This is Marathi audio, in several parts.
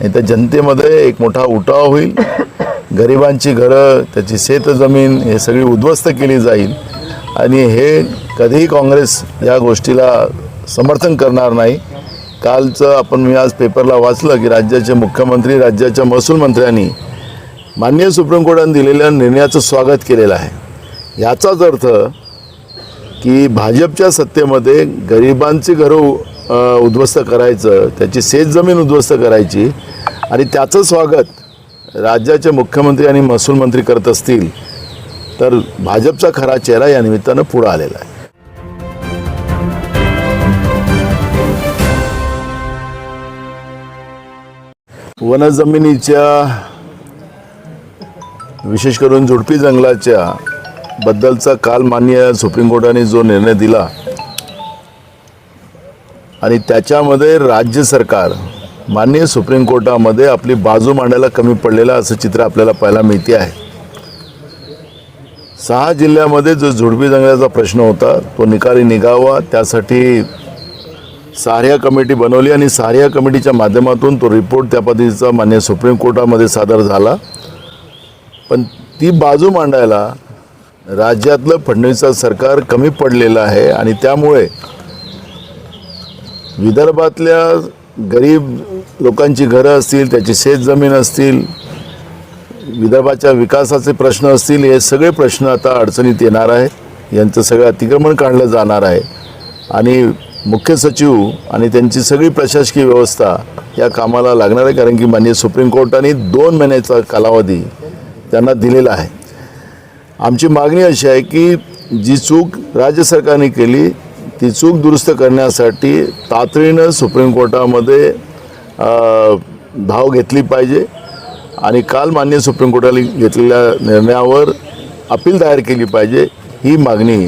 नाही तर जनतेमध्ये एक मोठा उठाव होईल. गरिबांची घरं त्याची शेतजमीन हे सगळी उद्ध्वस्त केली जाईल. आणि हे कधीही काँग्रेस या गोष्टीला समर्थन करणार नाही. कालचं आपण मी आज पेपरला वाचलं की राज्याचे मुख्यमंत्री राज्याच्या महसूल मंत्र्यांनी माननीय सुप्रीम कोर्टाने दिलेल्या निर्णयाचं स्वागत केलेलं आहे. याचाच अर्थ की भाजपच्या सत्तेमध्ये गरिबांची घरं उद्ध्वस्त करायचं. त्याची शेतजमीन उद्ध्वस्त करायची. आणि त्याचं स्वागत राज्याचे मुख्यमंत्री आणि महसूल मंत्री करत असतील तर भाजपचा खरा चेहरा या निमित्तानं पुढं आलेला आहे. वनजमिनीच्या विशेष करून झुडपी जंगलाच्या बद्दलचा काल मान्य सुप्रीम कोर्टाने जो निर्णय दिला आणि त्याच्यामध्ये राज्य सरकार माननीय सुप्रीम कोर्टामध्ये आपली बाजू मांडायला कमी पडलेलं असं चित्र आपल्याला पाहायला मिळते आहे. सहा जिल्ह्यामध्ये जो झुडपी जंगलाचा प्रश्न होता तो निकाली निघावा त्यासाठी सहार्या कमिटी बनवली आणि सहार्या कमिटीच्या माध्यमातून तो रिपोर्ट त्या पद्धतीचा मान्य सुप्रीम कोर्टामध्ये सादर झाला. पण ती बाजू मांडायला राज्यातलं फडणवीसचं सरकार कमी पडलेलं आहे आणि त्यामुळे विदर्भातल्या गरीब लोकांची घरं असतील त्याची शेतजमीन असतील विदर्भाच्या विकासाचे प्रश्न असतील हे सगळे प्रश्न आता अडचणीत येणार आहेत. यांचं सगळं अतिक्रमण काढलं जाणार आहे. आणि मुख्य सचिव आणि त्यांची सगळी प्रशासकीय व्यवस्था या कामाला लागणार आहे कारण की माननीय सुप्रीम कोर्टाने दोन महिन्याचा कालावधी त्यांना दिलेला आहे. आमची मागणी अशी आहे की जी चूक राज्य सरकारने केली ती चूक दुरुस्त करण्यासाठी तातडीनं सुप्रीम कोर्टामध्ये धाव घेतली पाहिजे. आणि काल मान्य सुप्रीम कोर्टाने घेतलेल्या निर्णयावर अपील दायर केली पाहिजे ही मागणी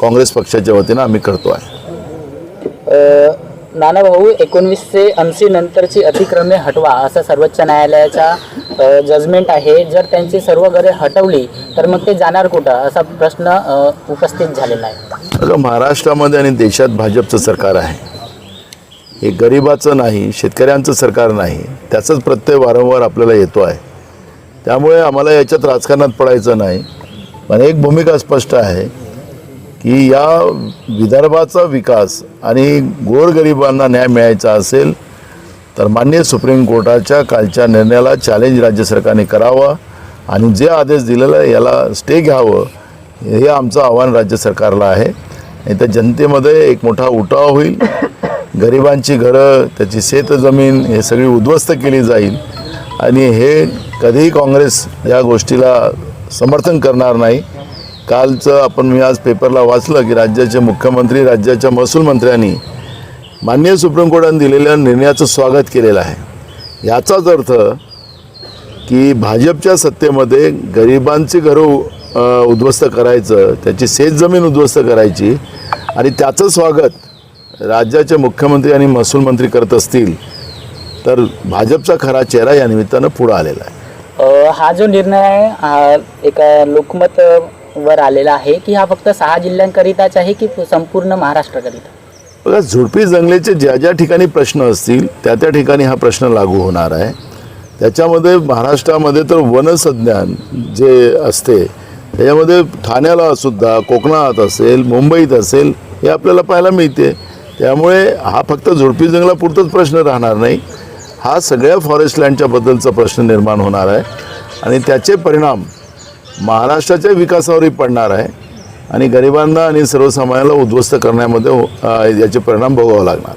काँग्रेस पक्षाच्या वतीनं आम्ही करतो आहे. अ, नाना भाऊ एकोणवीसशे ऐंशी नंतरची अतिक्रमे हटवा असं सर्वोच्च न्यायालयाचा जजमेंट आहे. जर त्यांची सर्व घरे हटवली तर मग ते जाणार कुठं? असा प्रश्न उपस्थित झालेला आहे. अगं महाराष्ट्रामध्ये आणि देशात भाजपचं सरकार आहे. हे गरिबाचं नाही शेतकऱ्यांचं सरकार नाही. त्याचाच प्रत्यय वारंवार आपल्याला येतो आहे. त्यामुळे आम्हाला याच्यात राजकारणात पडायचं नाही. पण एक भूमिका स्पष्ट आहे. की या विदर्भाचा विकास आणि गोरगरिबांना न्याय मिळायचा असेल तर मान्य सुप्रीम कोर्टाच्या कालच्या निर्णयाला चॅलेंज राज्य सरकारने करावा आणि जे आदेश दिलेला आहे याला स्टे घ्यावं हे आमचं आव्हान राज्य सरकारला आहे. आणि त्या जनतेमध्ये एक मोठा उठाव होईल. गरिबांची घरं त्याची शेतजमीन हे सगळी उद्ध्वस्त केली जाईल. आणि हे कधीही काँग्रेस या गोष्टीला समर्थन करणार नाही. कालचं आपण मी आज पेपरला वाचलं की राज्याचे मुख्यमंत्री राज्याच्या महसूल मंत्र्यांनी माननीय सुप्रीम कोर्टाने दिलेल्या निर्णयाचं स्वागत केलेलं आहे. याचाच अर्थ की भाजपच्या सत्तेमध्ये गरिबांची घरं उद्ध्वस्त करायचं त्याची शेतजमीन उद्ध्वस्त करायची आणि त्याचं स्वागत राज्याचे मुख्यमंत्री आणि महसूल मंत्री करत असतील तर भाजपचा खरा चेहरा या निमित्तानं पुढं आलेला आहे. हा जो निर्णय आहे एका लोकमत वर आलेला आहे की हा फक्त सहा जिल्ह्यांकरिताच आहे की संपूर्ण महाराष्ट्राकरिता? बघा झुडपी जंगलेचे ज्या ज्या ठिकाणी प्रश्न असतील त्या त्या ठिकाणी हा प्रश्न लागू होणार आहे. त्याच्यामध्ये महाराष्ट्रामध्ये तर वनसंज्ञान जे असते त्याच्यामध्ये ठाण्याला सुद्धा कोकणात असेल मुंबईत असेल हे आपल्याला पाहायला मिळते. त्यामुळे हा फक्त झुडपी जंगलापुरतोच प्रश्न राहणार नाही. हा सगळ्या फॉरेस्ट लँडच्याबद्दलचा प्रश्न निर्माण होणार आहे. आणि त्याचे परिणाम महाराष्ट्राच्या विकासावरही पडणार आहे. आणि गरिबांना आणि सर्वसामान्याला उद्ध्वस्त करण्यामध्ये याचे परिणाम भोगावे लागणार